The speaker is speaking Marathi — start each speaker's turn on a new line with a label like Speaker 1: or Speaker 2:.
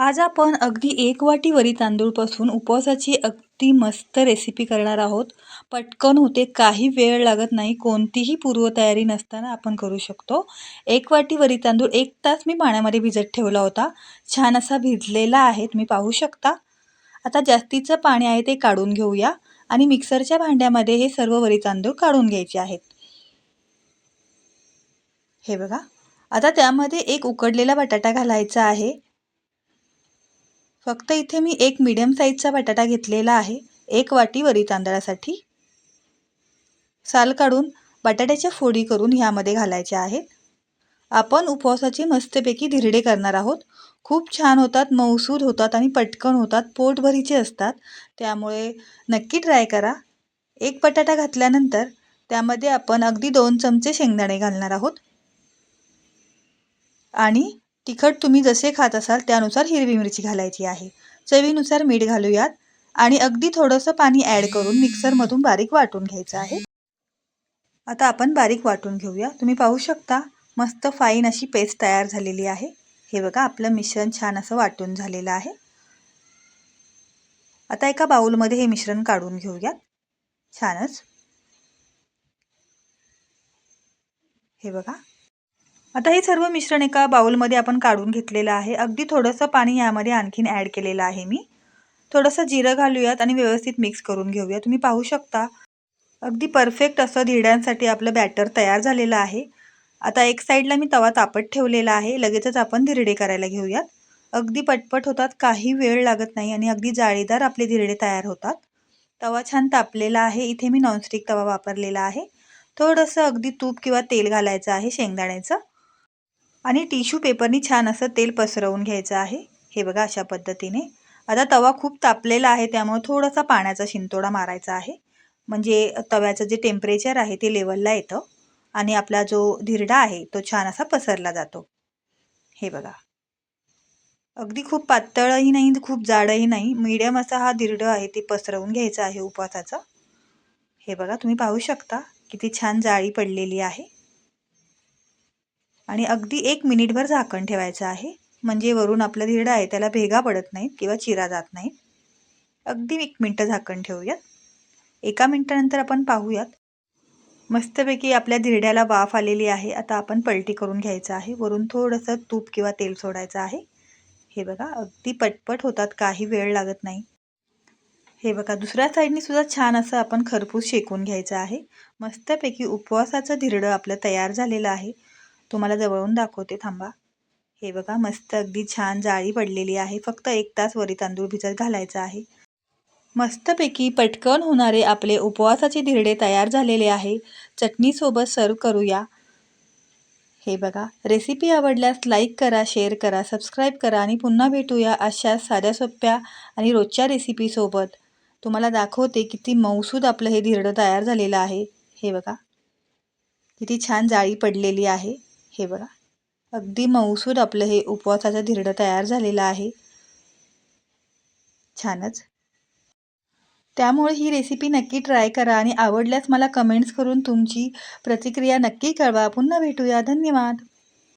Speaker 1: आज आपण अगदी एक वाटी वरी तांदूळपासून उपवासाची अगदी मस्त रेसिपी करणार आहोत. पटकन होते काही वेळ लागत नाही कोणतीही पूर्वतयारी नसताना आपण करू शकतो. एक वाटी वरी तांदूळ एक तास मी पाण्यामध्ये भिजत ठेवला होता. छान असा भिजलेला आहे तुम्ही पाहू शकता. आता जास्तीचं पाणी आहे ते काढून घेऊया आणि मिक्सरच्या भांड्यामध्ये हे सर्व वरी तांदूळ काढून घ्यायचे आहेत. हे बघा. आता त्यामध्ये एक उकडलेला बटाटा घालायचा आहे. फक्त इथे मी एक मीडियम साईजचा बटाटा घेतलेला आहे. एक वाटी वरी तांदळासाठी. साल काढून बटाट्याच्या फोडी करून ह्यामध्ये घालायच्या आहेत. आपण उपवासाची मस्तपैकी धिरडे करणार आहोत. खूप छान होतात मौसूद होतात आणि पटकन होतात पोटभरीचे असतात. त्यामुळे नक्की ट्राय करा. एक बटाटा घातल्यानंतर त्यामध्ये आपण अगदी दोन चमचे शेंगदाणे घालणार आहोत. आणि तिखट तुम्ही जसे खात असाल त्यानुसार हिरवी मिरची घालायची आहे. चवीनुसार मीठ घालूयात आणि अगदी थोडंसं पाणी ॲड करून मिक्सरमधून बारीक वाटून घ्यायचं आहे. आता आपण बारीक वाटून घेऊया. तुम्ही पाहू शकता मस्त फाईन अशी पेस्ट तयार झालेली आहे. हे बघा आपलं मिश्रण छान असं वाटून झालेलं आहे. आता एका बाऊलमध्ये हे मिश्रण काढून घेऊया छानच. हे बघा आता हे सर्व मिश्रण एका बाउलमध्ये आपण काढून घेतलेलं आहे. अगदी थोडंसं पाणी यामध्ये आणखीन ॲड केलेलं आहे मी. थोडंसं जिरं घालूयात आणि व्यवस्थित मिक्स करून घेऊया. तुम्ही पाहू शकता. अगदी परफेक्ट असं धिरड्यांसाठी आपलं बॅटर तयार झालेलं आहे. आता एक साईडला मी तवा तापत ठेवलेला आहे. लगेचच आपण धिरडे करायला घेऊयात. अगदी पटपट होतात. काही वेळ लागत नाही आणि अगदी जाळीदार आपले धिरडे तयार होतात. तवा छान तापलेला आहे. इथे मी नॉनस्टिक तवा वापरलेला आहे. थोडंसं अगदी तूप किंवा तेल घालायचं आहे शेंगदाण्याचं. आणि टिश्यू पेपरनी छान असं तेल पसरवून घ्यायचं आहे. हे बघा अशा पद्धतीने. आता तवा खूप तापलेला आहे त्यामुळे थोडासा पाण्याचा शिंतोडा मारायचा आहे. म्हणजे तव्याचं जे टेम्परेचर आहे ते लेवलला येतं. आणि आपला जो धिरडा आहे तो छान असा पसरला जातो. हे बघा. अगदी खूप पातळही नाही खूप जाडही नाही. मीडियम असा हा धिरड आहे ते पसरवून घ्यायचं आहे उपवासाचं. हे बघा तुम्ही पाहू शकता किती छान जाळी पडलेली आहे. आणि अगदी एक मिनिटभर झाकण ठेवायचं आहे. म्हणजे वरून आपलं धिरडा आहे त्याला भेगा पडत नाहीत किंवा चिरा जात नाहीत. अगदी एक मिनटं झाकण ठेवूयात. एका मिनटानंतर आपण पाहूयात. मस्तपैकी आपल्या धिरड्याला वाफ आलेली आहे. आता आपण पलटी करून घ्यायचं आहे. वरून थोडंसं तूप किंवा तेल सोडायचं आहे. हे बघा अगदी पटपट होतात. काही वेळ लागत नाही. हे बघा दुसऱ्या साईडनी सुद्धा छान असं आपण खरपूस शेकून घ्यायचं आहे. मस्तपैकी उपवासाचं धिरडं आपलं तयार झालेलं आहे. तुम्हाला जवळून दाखवते थांबा. हे बघा मस्त अगदी छान जाळी पडलेली आहे. फक्त एक तास वरी तांदूळ भिजत घालायचं आहे. मस्तपैकी पटकन होणारे आपले उपवासाचे धिरडे तयार झालेले आहे. चटणीसोबत सर्व करूया. हे बघा रेसिपी आवडल्यास लाईक करा शेअर करा सबस्क्राईब करा आणि पुन्हा भेटूया अशा साध्या सोप्या आणि रोजच्या रेसिपीसोबत तुम्हाला दाखवते किती मौसूद आपलं हे धिरडं तयार झालेलं आहे. हे बघा किती छान जाळी पडलेली आहे. हे बघा अगदी मऊसूर आपलं हे उपवासाचं धिरडं तयार झालेलं आहे. छानच. त्यामुळे ही रेसिपी नक्की ट्राय करा आणि आवडल्यास मला कमेंट्स करून तुमची प्रतिक्रिया नक्की कळवा. पुन्हा भेटूया. धन्यवाद.